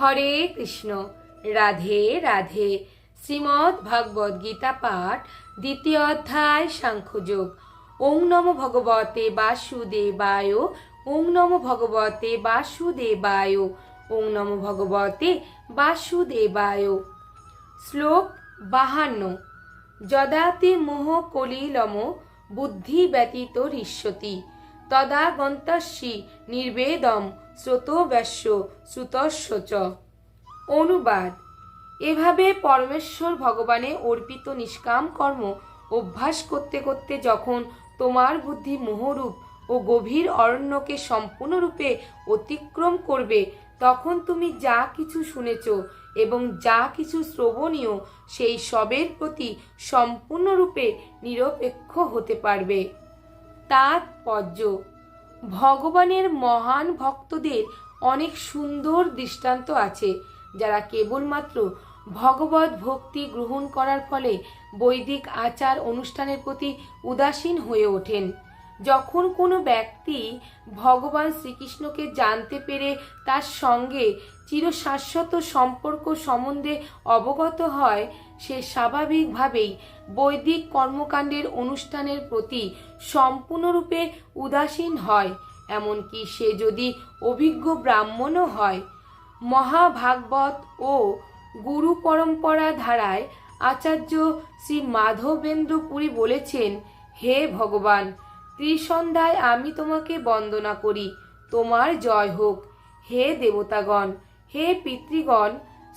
হরে কৃষ্ণ। রাধে রাধে। শ্রীমদ্ গীতা পাঠ, দ্বিতীয় অধ্যায়, সাংখ্যযোগ। ওং নম ভগবতে বাসুদেবায়। ওং নম ভগবতে বাসুদেবায়। ওং নম ভগবতে বাসুদেবায়। শ্লোক বাহান্ন। যদাতি মোহ কলিলম, বুদ্ধি ব্যতীত ঋষ্যতি তদা নির্বেদম স্রোতব্যাস্য শ্রুতস্য চ অনুবাদ। এভাবে পরমেশ্বর ভগবানে অর্পিত নিষ্কাম কর্ম অভ্যাস করতে করতে যখন তোমার বুদ্ধি মোহরূপ ও গভীর অরণ্যকে সম্পূর্ণরূপে অতিক্রম করবে, তখন তুমি যা কিছু শুনেছ এবং যা কিছু শ্রবণীয় সেই সবের প্রতি সম্পূর্ণরূপে নিরপেক্ষ হতে পারবে। তাৎপর্য। ভগবানের মহান ভক্তদের অনেক সুন্দর দৃষ্টান্ত আছে, যারা কেবলমাত্র ভগবত ভক্তি গ্রহণ করার ফলে বৈদিক আচার অনুষ্ঠানের প্রতি উদাসীন হয়ে ওঠেন। যখন কোনো ব্যক্তি ভগবান শ্রীকৃষ্ণকে জানতে পেরে তার সঙ্গে চিরশাশ্বত সম্পর্ক সম্বন্ধে অবগত হয়, সে স্বাভাবিকভাবেই বৈদিক কর্মকাণ্ডের অনুষ্ঠানের প্রতি সম্পূর্ণরূপে উদাসীন হয়। এমনকি সে যদি অভিজ্ঞ ব্রাহ্মণও হয়, মহাভাগবত ও গুরু পরম্পরা ধারায় আচার্য শ্রী মাধবেন্দ্র পুরী বলেছেন, হে ভগবান ত্রিসন্ধ্যায় আমি তোমাকে বন্দনা করি। তোমার জয় হোক। হে দেবতাগণ, হে পিতৃগণ,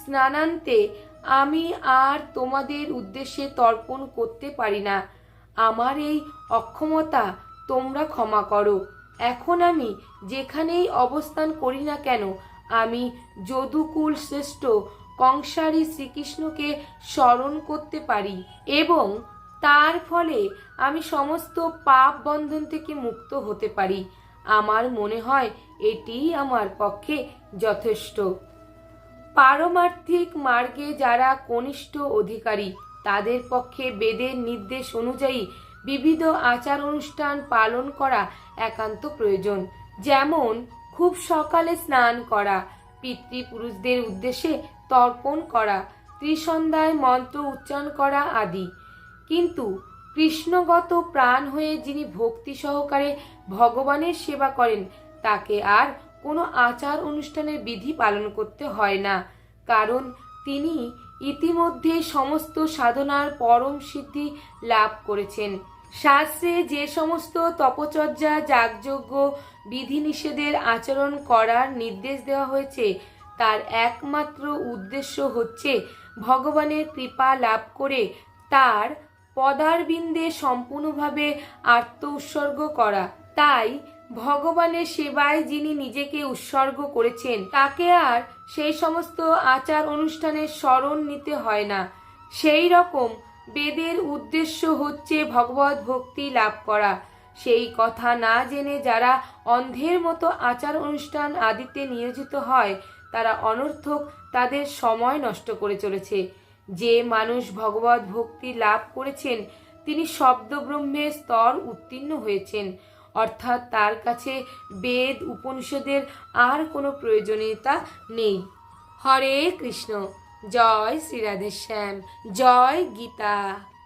স্নানান্তে আমি আর তোমাদের উদ্দেশ্যে তর্পণ করতে পারি না। আমার এই অক্ষমতা তোমরা ক্ষমা করো। এখন আমি যেখানেই অবস্থান করি না কেন, আমি যদুকুল শ্রেষ্ঠ কংসারী শ্রীকৃষ্ণকে স্মরণ করতে পারি এবং তার ফলে আমি সমস্ত পাপ বন্ধন থেকে মুক্ত হতে পারি। আমার মনে হয় এটিই আমার পক্ষে যথেষ্ট। পারমার্থিক মার্গে যারা কনিষ্ঠ অধিকারী, তাদের পক্ষে বেদের নির্দেশ অনুযায়ী বিবিধ আচার অনুষ্ঠান পালন করা একান্ত প্রয়োজন। যেমন, খুব সকালে স্নান করা, পিতৃপুরুষদের উদ্দেশ্যে তর্পণ করা, ত্রিসন্ধ্যায় মন্ত্র উচ্চারণ করা আদি। কিন্তু কৃষ্ণগত প্রাণ হয়ে যিনি ভক্তি সহকারে ভগবানের সেবা করেন, তাকে আর কোনো আচার অনুষ্ঠানের বিধি পালন করতে হয় না। কারণ তিনি ইতিমধ্যে সমস্ত সাধনার পরম সিদ্ধি লাভ করেছেন। শাস্ত্রে যে সমস্ত তপচর্যা, যাগযজ্ঞ, বিধিনিষেধের আচরণ করার নির্দেশ দেওয়া হয়েছে, তার একমাত্র উদ্দেশ্য হচ্ছে ভগবানের কৃপা লাভ করে তার পদারবিন্দে সম্পূর্ণভাবে আত্ম উৎসর্গ করা। তাই ভগবানের সেবায় যিনি নিজেকে উৎসর্গ করেছেন, তাকে আর সেই সমস্ত আচার অনুষ্ঠানের স্মরণ নিতে হয় না। সেই রকম বেদের উদ্দেশ্য হচ্ছে ভগবত ভক্তি লাভ করা। সেই কথা না জেনে যারা অন্ধের মতো আচার অনুষ্ঠান আদিতে নিয়োজিত হয়, তারা অনর্থক তাদের সময় নষ্ট করে চলেছে। যে মানুষ ভগবত ভক্তি লাভ করেছেন, তিনি শব্দব্রহ্মের স্তর উত্তীর্ণ হয়েছেন। অর্থাৎ তার কাছে বেদ, উপনিষদের আর কোনো প্রয়োজনীয়তা নেই। হরে কৃষ্ণ। জয় শ্রীরাধেশ্যাম জয় গীতা।